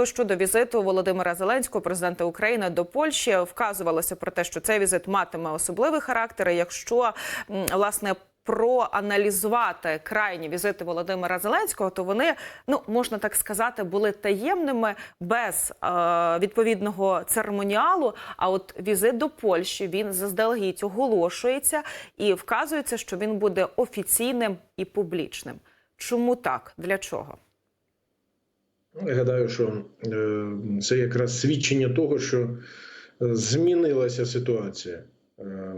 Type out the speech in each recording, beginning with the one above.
От щодо візиту Володимира Зеленського, президента України до Польщі, вказувалося про те, що цей візит матиме особливий характер. Якщо власне проаналізувати крайні візити Володимира Зеленського, то вони, ну можна так сказати, були таємними без е, відповідного церемоніалу. А от візит до Польщі він заздалегідь оголошується і вказується, що він буде офіційним і публічним. Чому так? Для чого? Ну, Я гадаю, що е, це якраз свідчення того, що е, змінилася ситуація. Е,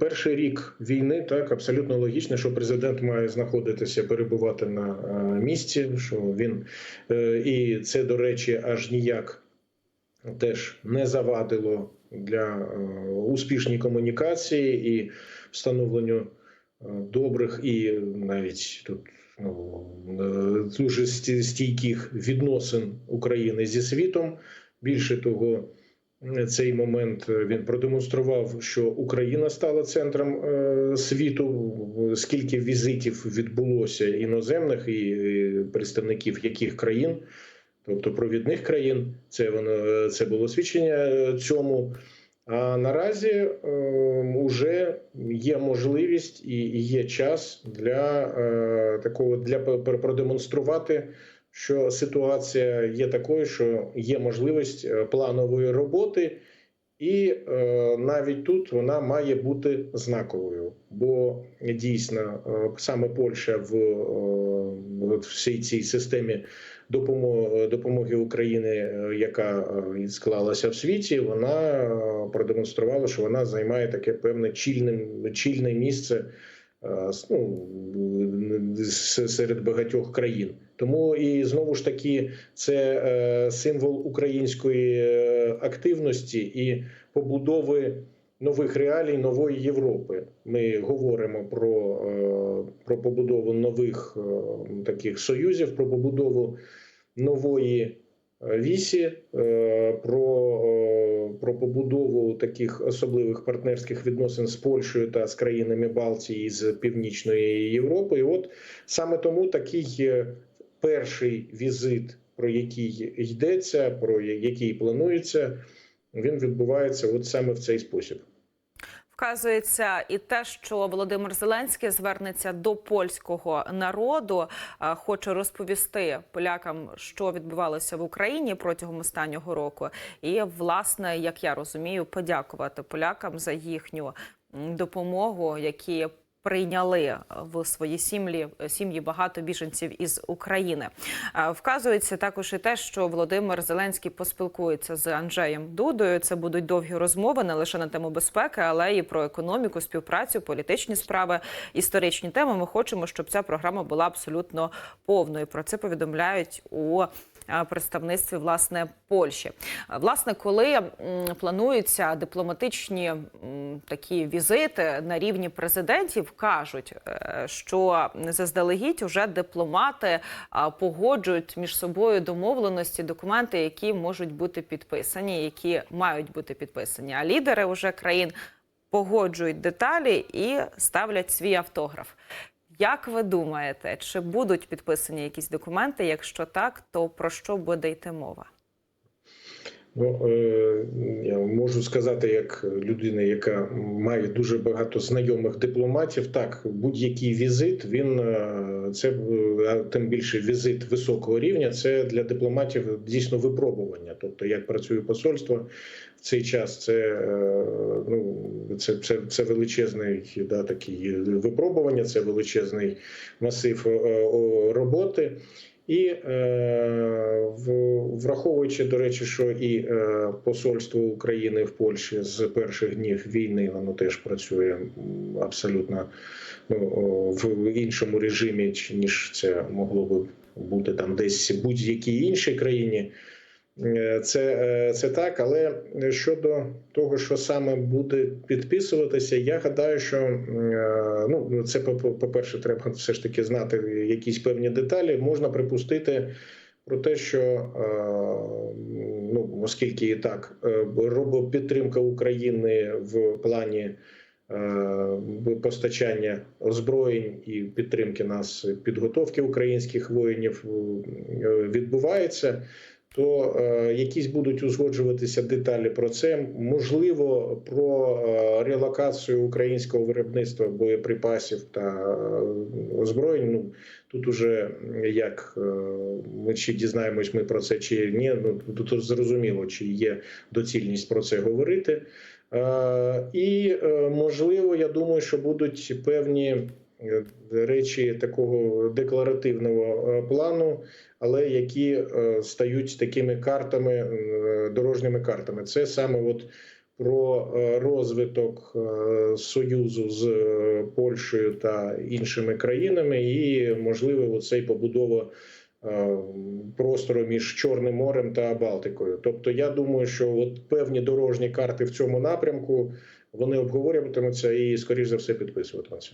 Перший рік війни так абсолютно логічно, що президент має знаходитися, перебувати на місці. Що він і це, до речі, аж ніяк теж не завадило для успішній комунікації і встановленню добрих і навіть тут ну, е, дуже стійких відносин України зі світом. Більше того, е, цей момент е, він продемонстрував, що Україна стала центром світу. Скільки візитів відбулося іноземних і представників яких країн, тобто провідних країн, це воно це було свідчення цьому. А наразі вже є можливість і є час для е, такого для пр- продемонструвати, що ситуація є такою, що є можливість е, планової роботи, і е, навіть тут вона має бути знаковою, бо дійсно саме Польща в, в всій цій системі допомоги, України, е, яка е, склалася в світі, вона е, продемонструвала, що вона займає таке певне чільне, чільне місце ну, серед багатьох країн. Тому і знову ж таки це символ української активності і побудови нових реалій нової Європи. Ми говоримо про, е, про побудову нових е, таких союзів, про побудову нової е, вісі, про, про побудову таких особливих партнерських відносин з Польщею та з країнами Балтії з Північної Європи. І от саме тому такий перший візит, про який йдеться, про який планується, він відбувається от саме в цей спосіб. Вказується і те, що Володимир Зеленський звернеться до польського народу, е, хоче розповісти полякам, що відбувалося в Україні протягом останнього року, і власне, як я розумію, подякувати полякам за їхню допомогу, які прийняли в свої сім'ї сім'ї багато біженців із України. Е, Вказується також і те, що Володимир Зеленський поспілкується з Анджеєм Дудою. Це будуть довгі розмови не лише на тему безпеки, але і про економіку, співпрацю, політичні справи, історичні теми. Ми хочемо, щоб ця програма була абсолютно повною. Про це повідомляють у е, представництві власне Польщі. Е, Власне, коли плануються дипломатичні такі візити на рівні президентів, кажуть, е, що заздалегідь уже дипломати погоджують між собою домовленості, документи, які можуть бути підписані, які мають бути підписані. А лідери уже країн погоджують деталі і ставлять свій автограф. Як ви думаєте, чи будуть підписані якісь документи? Якщо так, то про що буде йти мова? Ну, е, я можу сказати, як людина, яка має дуже багато знайомих дипломатів, так будь-який візит, він е, це е, тим більше візит високого рівня. Це для дипломатів дійсно випробування. Тобто, як працює посольство в цей час, це ну це, це, це величезний да, такий випробування, це величезний масив роботи. І е, враховуючи, до речі, що і е, посольство України в Польщі з перших днів війни воно теж працює абсолютно ну, в іншому режимі, ніж це могло би бути там десь будь-якій іншій країні. Е, Це, е, це так, але щодо того, що саме буде підписуватися, я гадаю, що е, ну це по- по-перше, треба все ж таки знати якісь певні деталі. Можна припустити про те, що ну оскільки і так підтримка України в плані постачання озброєнь і підтримки нас підготовки українських воїнів відбувається то е, якісь будуть узгоджуватися деталі про це. Можливо, про е, релокацію українського виробництва боєприпасів та е, озброєнь. Ну тут уже як ми чи дізнаємось ми про це, чи ні. Ну тут зрозуміло, чи є доцільність про це говорити. І можливо, я думаю, що будуть певні речі такого декларативного е, плану, але які е, стають такими картами, е, дорожніми картами. Це саме от про е, розвиток е, союзу з е, Польщею та іншими країнами, і можливо, оцей побудова е, простору між Чорним морем та Балтикою. Тобто, я думаю, що от певні дорожні карти в цьому напрямку вони обговорюватимуться і, скоріш за все, підписуватимуться.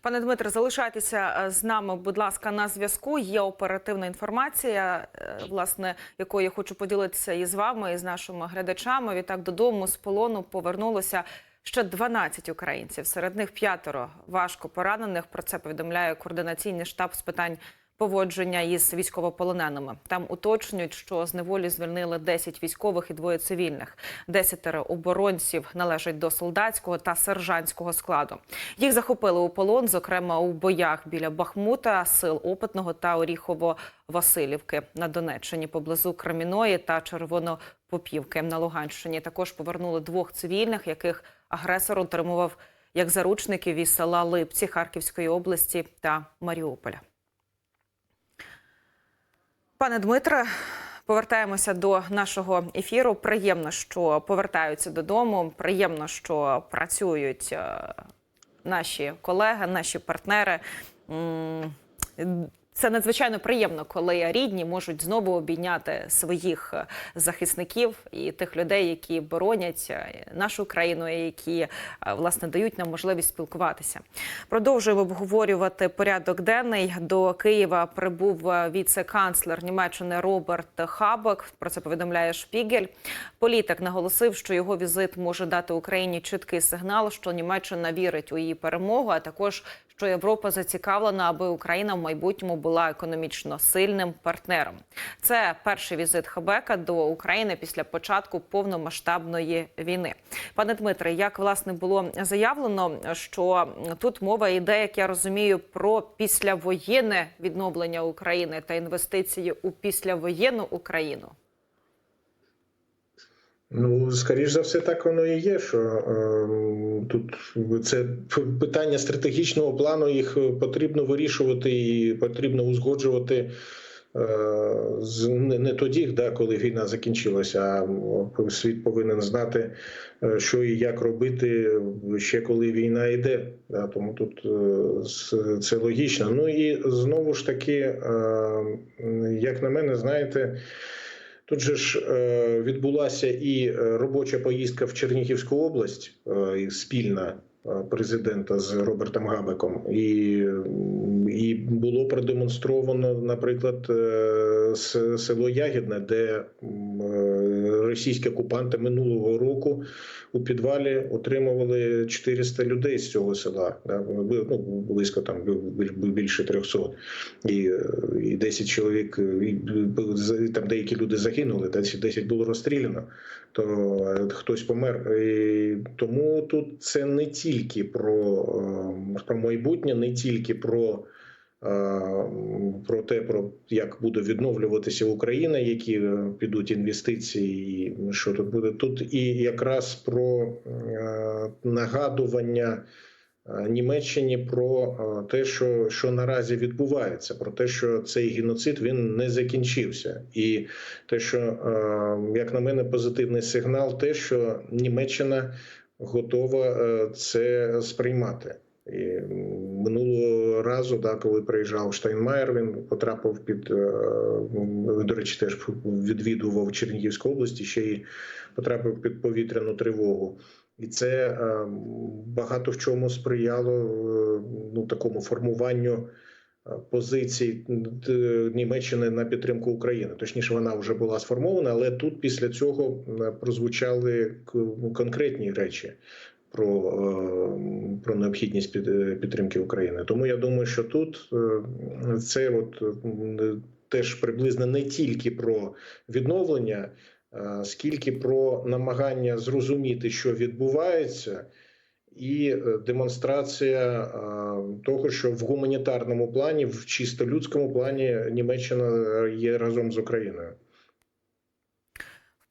Пане Дмитре, залишайтеся е, з нами, будь ласка, на зв'язку. Є оперативна інформація, е, власне, якою я хочу поділитися і з вами, і з нашими глядачами. Відтак додому з полону повернулося ще 12 українців. Серед них п'ятеро важко поранених. Про це повідомляє координаційний штаб з питань поводження із військовополоненими. Там уточнюють, що з неволі звільнили 10 військових і двоє цивільних. Десятеро оборонців належать до солдатського та сержантського складу. Їх захопили у полон, зокрема у боях біля Бахмута, сил Опитного та Оріхово-Василівки на Донеччині, поблизу Креміної та Червонопопівки на Луганщині. Також повернули двох цивільних, яких агресор утримував як заручників із села Липці Харківської області та Маріуполя. Пане Дмитре, повертаємося до нашого ефіру. Приємно, що повертаються додому. Приємно, що працюють е, наші колеги, наші партнери. Це надзвичайно приємно, коли рідні можуть знову обійняти своїх е, захисників і тих людей, які боронять е, нашу країну, які е, власне дають нам можливість спілкуватися. Продовжуємо обговорювати порядок денний. До Києва прибув віце-канцлер Німеччини Роберт Хабек. Про це повідомляє Шпігель. Політик наголосив, що його візит може дати Україні чіткий сигнал, що Німеччина вірить у її перемогу, а також що Європа зацікавлена, аби Україна в майбутньому була економічно сильним партнером. Це перший візит Хабека до України після початку повномасштабної війни. Пане Дмитре, як власне було заявлено, що тут мова йде, як я розумію, про післявоєнне відновлення України та інвестиції у післявоєнну Україну. Ну, скоріш за все, так воно і є. Що е, тут це питання стратегічного плану, їх потрібно вирішувати і потрібно узгоджувати е, не, не тоді, да, коли війна закінчилася. А світ повинен знати, е, що і як робити ще коли війна йде. Да, тому тут е, це логічно. Ну і знову ж таки, е, як на мене, знаєте. Тут же ж е, відбулася і е, робоча поїздка в Чернігівську область, е, спільна президента з Робертом Габеком, і, і було продемонстровано, наприклад, е, село Ягідне, де е, російські окупанти минулого року у підвалі отримували 400 людей з цього села. ну, близько там більше 300 і, е, і 10 чоловік, там деякі люди загинули, 10, 10 було розстріляно, то хтось помер. І тому тут це не тільки про, про майбутнє, не тільки про. Про те, про як буде відновлюватися Україна, які е, підуть інвестиції, і що тут буде тут, і якраз про е, нагадування е, Німеччині про те, що, що наразі відбувається, про те, що цей геноцид він не закінчився, і те, що як на мене, позитивний сигнал, те, що Німеччина готова це сприймати. І разу, да, коли приїжджав Штайнмаєр, він потрапив під е, до речі, теж відвідував Чернігівську область ще й потрапив під повітряну тривогу. І це е, багато в чому сприяло е, ну такому формуванню позицій е, Німеччини на підтримку України. Точніше, вона вже була сформована, але тут після цього прозвучали конкретні речі про, е, про необхідність е, підтримки України. Тому я думаю, що тут е, це от теж приблизно не тільки про відновлення, скільки про намагання зрозуміти, що відбувається, і демонстрація того, що в гуманітарному плані, в чисто людському плані, Німеччина є разом з Україною.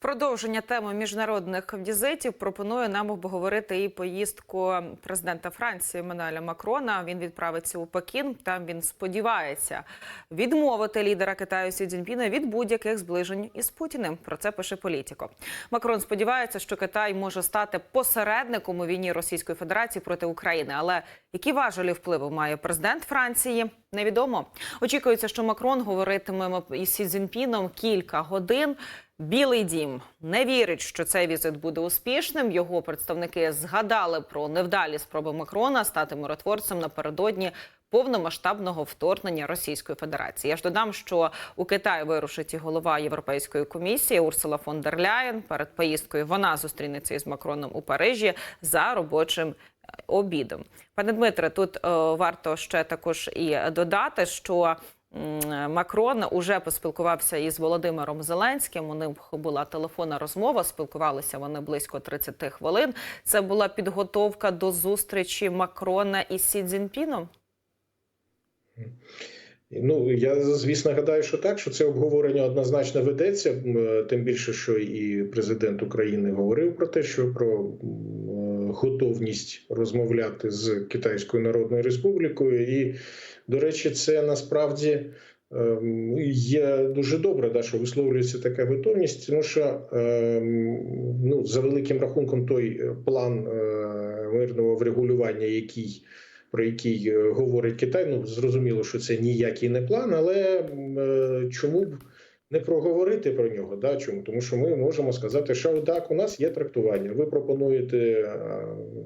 Продовження теми міжнародних візитів пропонує нам обговорити і поїздку президента Франції Еммануеля Макрона. Він відправиться у Пекін. Там він сподівається відмовити лідера Китаю Сі Цзіньпіна від будь-яких зближень із Путіним. Про це пише політико. Макрон сподівається, що Китай може стати посередником у війні Російської Федерації проти України. Але які важелі впливу має президент Франції? Невідомо. Очікується, що Макрон говоритиме із Сі Цзіньпіном кілька годин. Білий дім не вірить, що цей візит буде успішним. Його представники згадали про невдалі спроби Макрона стати миротворцем напередодні повномасштабного вторгнення Російської Федерації. Я ж додам, що у Китай вирушить і голова Європейської комісії Урсула фон дер Ляєн. Перед поїздкою вона зустрінеться із Макроном у Парижі за робочим обідом. Пане Дмитре, тут е, варто ще також і додати, що Макрон уже поспілкувався із Володимиром Зеленським. У них була телефонна розмова. Спілкувалися вони близько 30 хвилин. Це була підготовка до зустрічі Макрона із Сі Цзіньпіном. Ну я звісно гадаю, що так, що це обговорення однозначно ведеться. Тим більше, що і президент України говорив про те, що про готовність розмовляти з Китайською Народною Республікою, і до речі, це насправді. ем, Є дуже добре, да, що висловлюється така готовність, тому що ем, ну, за великим рахунком той план е, мирного врегулювання, який про який е, говорить Китай. Ну зрозуміло, що це ніякий не план, але е, чому б не проговорити про нього? Да? Чому? Тому що ми можемо сказати, що так, у нас є трактування. Ви пропонуєте е,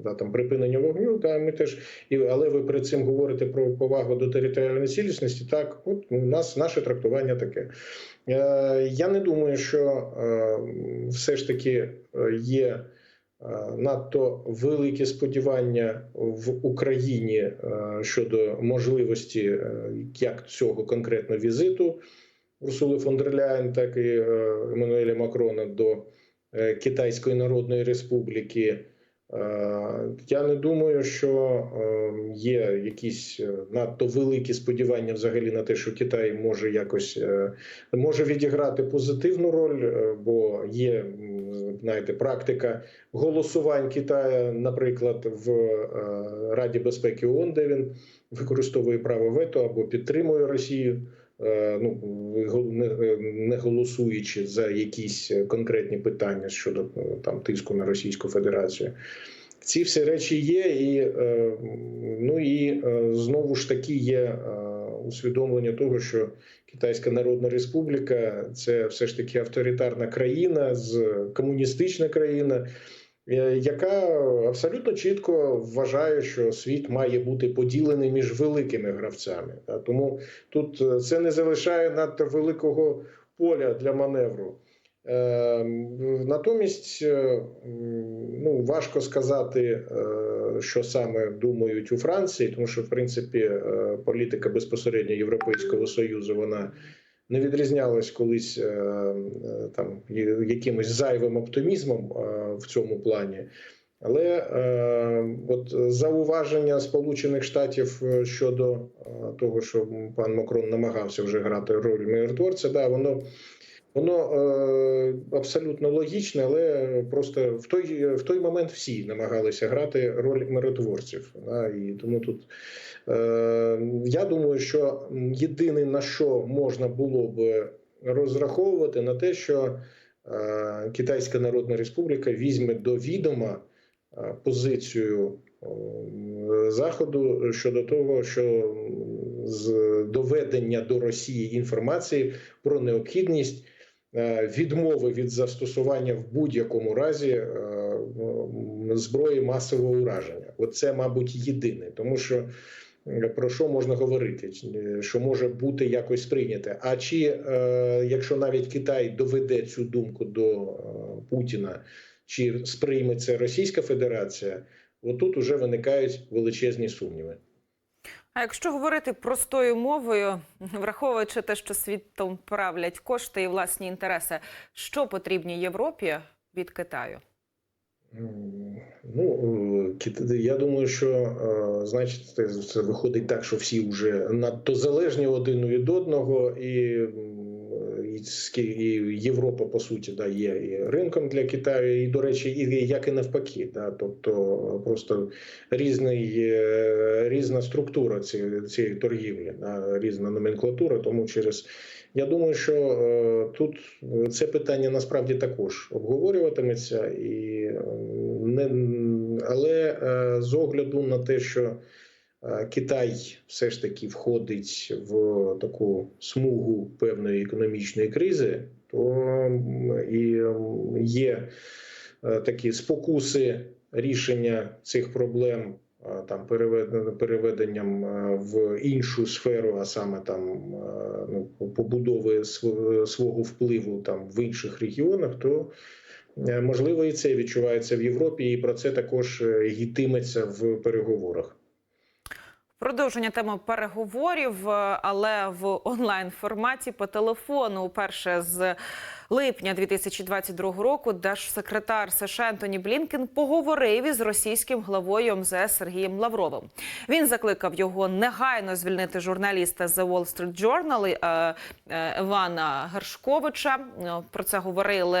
да, там припинення вогню, да, ми теж і але ви перед цим говорите про повагу до територіальної цілісності. Так, от у нас наше трактування таке. Е, Я не думаю, що е, все ж таки е, є. Е, надто великі сподівання в Україні щодо можливості як цього конкретно візиту Урсули фон дер Ляєн, так і е, Еммануеля Макрона до е, Китайської Народної Республіки. Е, Я не думаю, що є якісь надто великі сподівання взагалі на те, що Китай може якось може відіграти позитивну роль, бо є знаєте, практика голосувань Китаю, наприклад, в Раді безпеки ООН, де він використовує право вето або підтримує Росію. Е, Ну го- не- голосуючи за якісь конкретні питання щодо е, там тиску на Російську Федерацію, ці всі речі є, і е, ну і е, знову ж таки є е, усвідомлення того, що Китайська Народна Республіка це все ж таки авторитарна країна, з комуністична країна, е, яка абсолютно чітко вважає, що світ має бути поділений між великими гравцями. Тому тут е, це не залишає надто великого поля для маневру. Е, Натомість е, ну, важко сказати, е, що саме думають у Франції, тому що в принципі е, політика безпосередньо Європейського союзу вона не відрізнялась колись е, е, там якимось зайвим оптимізмом е, в цьому плані. Але е, от зауваження Сполучених Штатів щодо того, що пан Макрон намагався вже грати роль миротворця, да, воно Воно е, абсолютно логічне, але просто в той, в той момент всі намагалися грати роль миротворців. Да, і тому тут е, я думаю, що єдине на що можна було б розраховувати, на те, що е, Китайська Народна Республіка візьме до відома е, позицію е, Заходу щодо того, що з доведення до Росії інформації про необхідність відмови від застосування в будь-якому разі е, зброї масового ураження. Оце, мабуть, єдине, тому що е, про що можна говорити, що може бути якось сприйняте. А чи е, якщо навіть Китай доведе цю думку до е, Путіна, чи сприйме це Російська Федерація? Отут уже виникають величезні сумніви. А якщо говорити простою мовою, враховуючи те, що світом правлять кошти і власні інтереси, що потрібні Європі від Китаю? Ну, я думаю, що е, значить, це, виходить так, що всі вже надто залежні один від одного, і, і, Європа, по суті, да, є і ринком для Китаю, і, до речі, і як і навпаки. Да, тобто просто різний, е, різна структура цієї, цієї торгівлі, да, різна номенклатура, тому через. Я думаю, що е, тут це питання насправді також обговорюватиметься, і е, не але е, з огляду на те, що е, Китай все ж таки входить в таку смугу певної економічної кризи, то і є е, такі спокуси рішення цих проблем. е, Там переведення переведенням е, в іншу сферу, а саме там е, ну, побудови свого впливу там в інших регіонах, то Е, Можливо, і це відчувається в Європі, і про це також е, йтиметься в переговорах. Продовження теми переговорів, е, але в онлайн форматі по телефону. Перше з липня 2022 року держсекретар США Ентоні Блінкен поговорив із російським главою МЗС Сергієм Лавровим. Він закликав його негайно звільнити журналіста The Wall Street Journal е, е, Івана Гершковича. Е, Про це говорили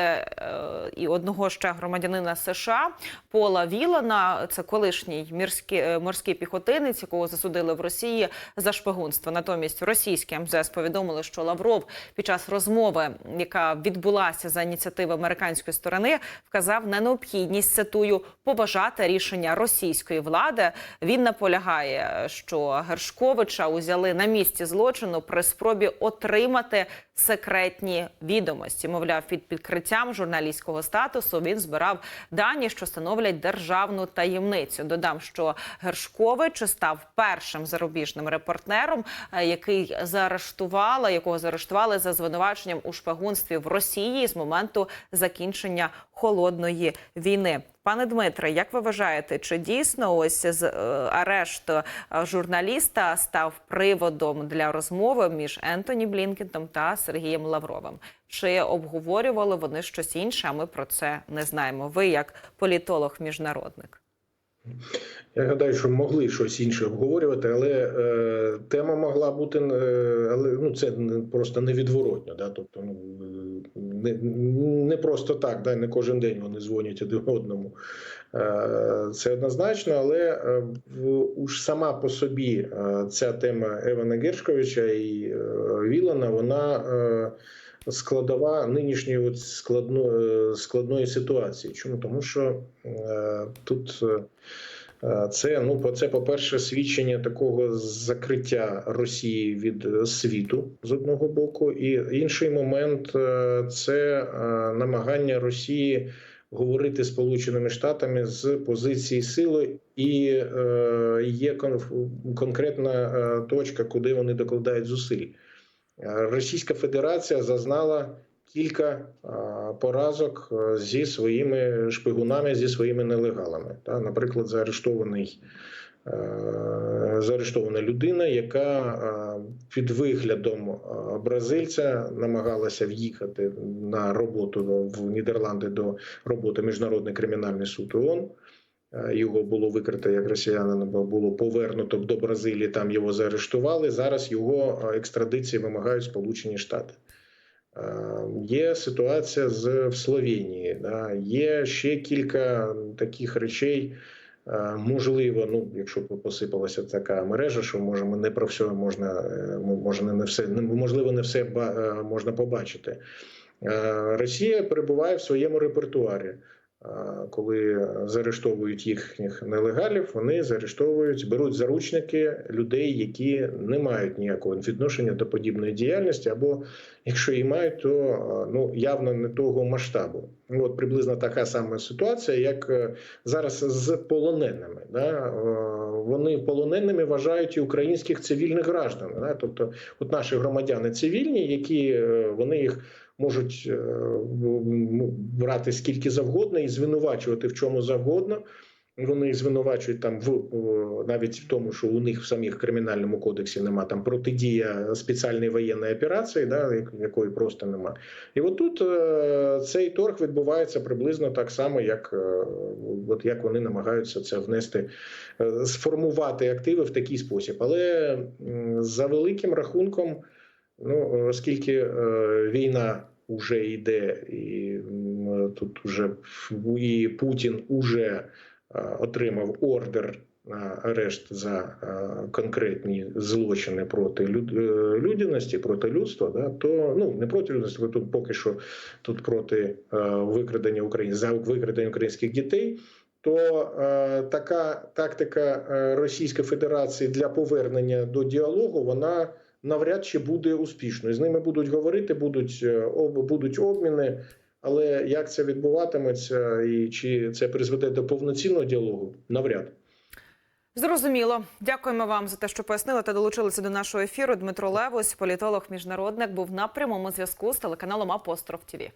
і одного ще громадянина США Пола Вілана. Це колишній мірський, е, морський піхотинець, якого засудили в Росії за шпигунство. Натомість російське МЗС повідомили, що Лавров під час розмови, яка відбулася за ініціативи американської сторони, вказав на необхідність цитую поважати рішення російської влади. Він наполягає, що Гершковича узяли на місці злочину при спробі отримати секретні відомості. Мовляв, під підкриттям журналістського статусу він збирав дані, що становлять державну таємницю. Додам, що Гершкович став першим зарубіжним репортером, е, який заарештували, якого заарештували за звинуваченням у шпигунстві в Росії з моменту закінчення холодної війни. Пане Дмитре, як ви вважаєте, чи дійсно ось з е, арешту е, журналіста став приводом для розмови між Ентоні Блінкентом та Сергієм Лавровим? Чи обговорювали вони щось інше? А ми про це не знаємо. Ви як політолог-міжнародник. Я гадаю, що могли щось інше обговорювати, але е, тема могла бути, е, але ну це просто невідворотно. Да? Тобто, ну, не, просто так, да? не кожен день вони дзвонять один одному. Е, це однозначно, але е, уж сама по собі е, ця тема Евана Гершковича і Вілана, вона. Складова нинішньої от складно, складної ситуації. Чому? Тому що тут Це ну по це, по-перше, свідчення такого закриття Росії від е, світу з одного боку, і інший момент е, це е, намагання Росії говорити Сполученими Штатами з позиції сили, і е, є кон- конкретна е, точка, куди вони докладають зусиль. Е, Російська Федерація зазнала кілька е, поразок е, зі своїми шпигунами, зі своїми нелегалами. Наприклад, заарештований. е, Заарештована людина, яка під виглядом бразильця намагалася в'їхати на роботу в Нідерланди до роботи Міжнародний кримінальний суд ООН. Його було викрито як росіянина, було повернуто до Бразилії. Там його заарештували. Зараз його екстрадиції вимагають Сполучені Штати. Е, Є ситуація з в Словенії. Да? Є ще кілька таких речей. Е, Можливо, ну якщо посипалася така мережа, що може не про все можна, е, може не все можливо, не все можна побачити. Росія перебуває в своєму репертуарі. Коли заарештовують їхніх нелегалів, вони заарештовують, беруть заручники людей, які не мають ніякого відношення до подібної діяльності, або якщо і мають, то ну явно не того масштабу. Ну, От приблизно така сама ситуація, як е, зараз з полоненими. Да? Е, Вони полоненими вважають і українських цивільних граждан. Да? Тобто, от наші громадяни цивільні, які е, вони їх можуть е, брати скільки завгодно і звинувачувати в чому завгодно. Вони звинувачують там в навіть в тому, що у них в самих кримінальному кодексі нема там протидія спеціальної воєнної операції, да, якої просто нема. І от тут е, цей торг відбувається приблизно так само, як, е, от як вони намагаються це внести, е, сформувати активи в такий спосіб. Але за великим рахунком, ну оскільки е, війна вже йде, і тут уже і Путін уже е, отримав ордер на арешт за е, конкретні злочини проти люд- людяності, проти людства, да, то ну не проти людяності, бо тут поки що тут проти викрадення України за викрадення українських дітей. То е, така тактика Російської Федерації для повернення до діалогу вона навряд чи буде успішною. З ними будуть говорити, будуть е, будуть обміни. Але як це відбуватиметься, і чи це призведе до повноцінного діалогу? Навряд. Зрозуміло. Дякуємо вам за те, що пояснили та долучилися до нашого ефіру. Дмитро Левось, політолог міжнародник, був на прямому зв'язку з телеканалом Апостроф ТІВІ.